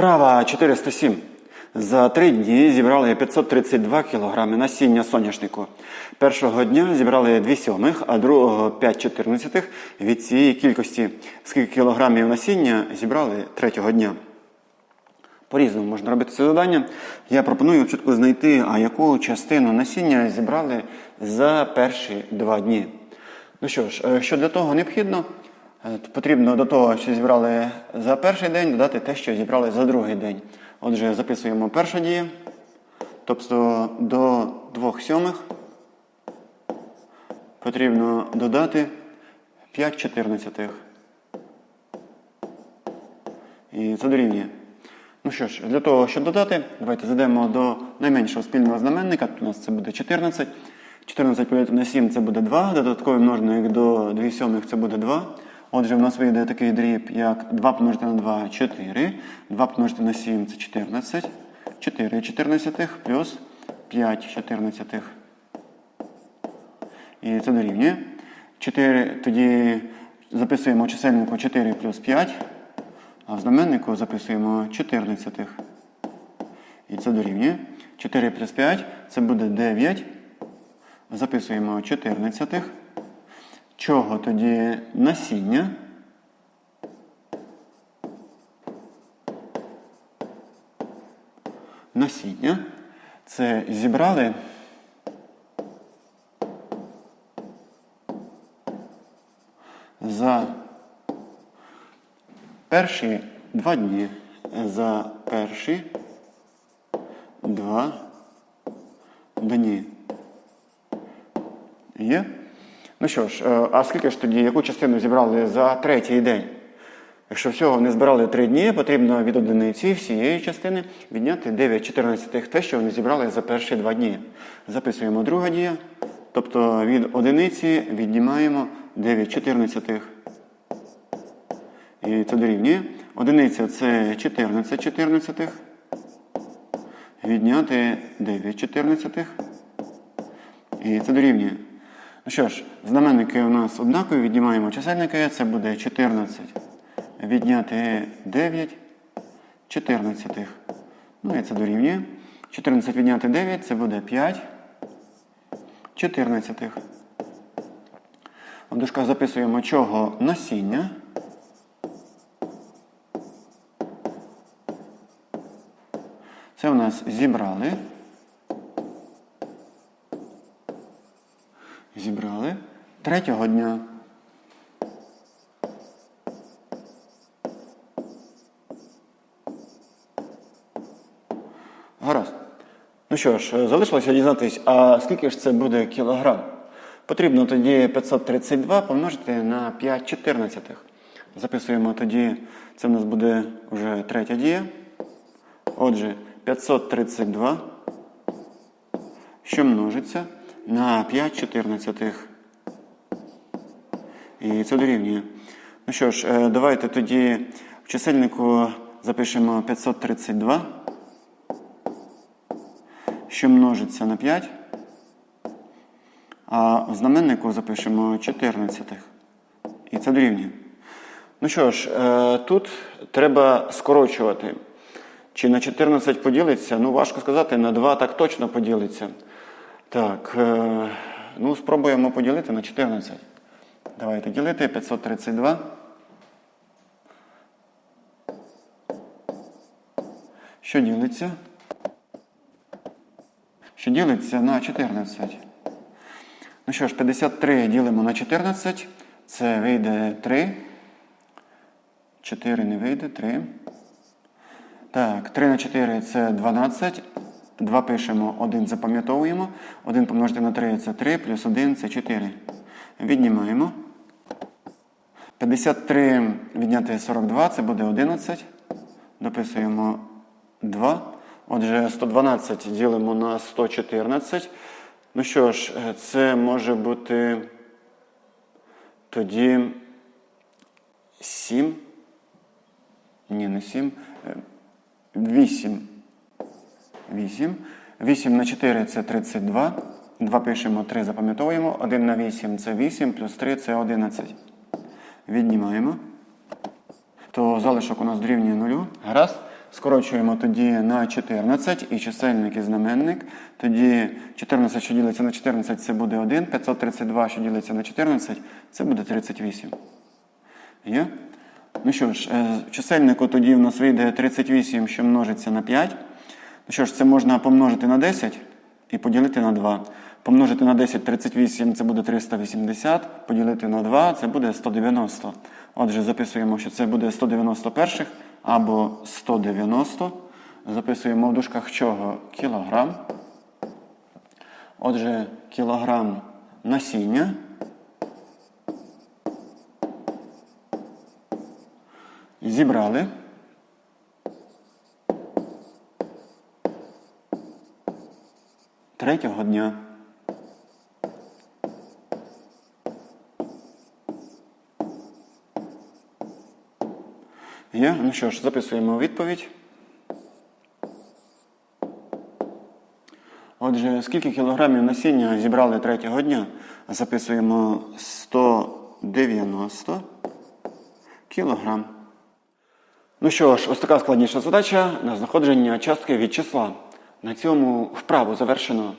Вправа 407. За три дні зібрали 532 кг насіння соняшнику. Першого дня зібрали 2 сьомих, а другого 5 чотирнадцятих. Від цієї кількості скільки кілограмів насіння зібрали третього дня. По-різному можна робити це завдання. Я пропоную чітко знайти, а яку частину насіння зібрали за перші два дні. Ну що ж, е, що для того необхідно? Е, Потрібно до того, що зібрали за перший день, додати те, що зібрали за другий день. Отже, записуємо перша дія, тобто до двох сьомих потрібно додати 5 чотирнадцятих. І це дорівнює. Ну що ж, для того, щоб додати, давайте зайдемо до найменшого спільного знаменника. У нас це буде 14. 14 поділити на 7 це буде 2. Додатковий множник до 2 сьомих це буде 2. Отже, в нас вийде такий дріб, як 2 помножити на 2 4. 2 помножити на 7 це 14. 4 чотирнадцятих плюс 5 чотирнадцятих. І це дорівнює. 4, тоді записуємо в чисельнику 4 плюс 5. А в знаменнику записуємо 14. І це дорівнює. 4 плюс 5 це буде 9. Записуємо 14. Чого тоді насіння? Насіння. Це зібрали. За перші два дні. За перші два дні. Є? Ну що ж, е, а скільки ж тоді, яку частину зібрали за третій день? Якщо всього не збирали три дні, потрібно від одиниці всієї частини відняти 9 чотирнадцятих те, що вони зібрали за перші два дні. Записуємо друга дія. Тобто від одиниці віднімаємо 9 чотирнадцятих. І це дорівнює. Одиниця це 14 чотирнадцятих. Відняти 9 чотирнадцятих. І це дорівнює. Ну що ж, знаменники у нас однакові, віднімаємо чисельники, це буде 14. Відняти 9 чотирнадцятих. Ну і це дорівнює. 14 відняти 9 це буде 5 чотирнадцятих. В дужках записуємо чого насіння. Це у нас. Зібрали третього дня. Гаразд. Ну що ж, залишилося дізнатись, а скільки ж це буде кілограм? Потрібно тоді 532 помножити на 5 чотирнадцятих. Записуємо тоді, це в нас буде вже третя дія. Отже, 532, що множиться на 5 чотирнадцятих. І це дорівнює. Ну що ж, е, давайте тоді в чисельнику запишемо 532, що множиться на 5. А в знаменнику запишемо 14. І це дорівнює. Ну що ж, е, тут треба скорочувати. Чи на 14 поділиться? Ну, важко сказати, на 2 так точно поділиться. Так, е, ну спробуємо поділити на 14. Давайте ділити 532. Що ділиться? Що ділиться на 14. Ну що ж, 53 ділимо на 14. Це вийде 3. 4 не вийде, 3. Так, 3 на 4 це 12. 2 пишемо, 1 запам'ятовуємо. 1 помножити на 3 це 3, плюс 1 це 4. Віднімаємо. 53 відняти 42 це буде 11. Дописуємо 2. Отже, 112 ділимо на 114. Ну що ж, це може бути тоді 7. Ні, не 7. 8. 8. 8 на 4 це 32. 2 пишемо, 3 запам'ятовуємо. 1 на 8 це 8, плюс 3 це 11. Віднімаємо. То залишок у нас дорівнює 0. Гаразд. Скорочуємо тоді на 14 і чисельник і знаменник. Тоді 14, що ділиться на 14, це буде 1. 532, що ділиться на 14, це буде 38. Є? Ну що ж, е, чисельнику тоді в нас вийде 38, що множиться на 5. Ну що ж, це можна помножити на 10 і поділити на 2. Помножити на 10 38 це буде 380, поділити на 2 це буде 190. Отже, записуємо, що це буде 191 або 190. Записуємо в дужках чого? Кілограм. Отже, кілограм насіння. Зібрали. Третього дня. Є? Ну що ж, записуємо відповідь. Отже, скільки кілограмів насіння зібрали третього дня? Записуємо 190 кілограм. Ну що ж, ось така складніша задача на знаходження частки від числа. На цьому вправу завершено.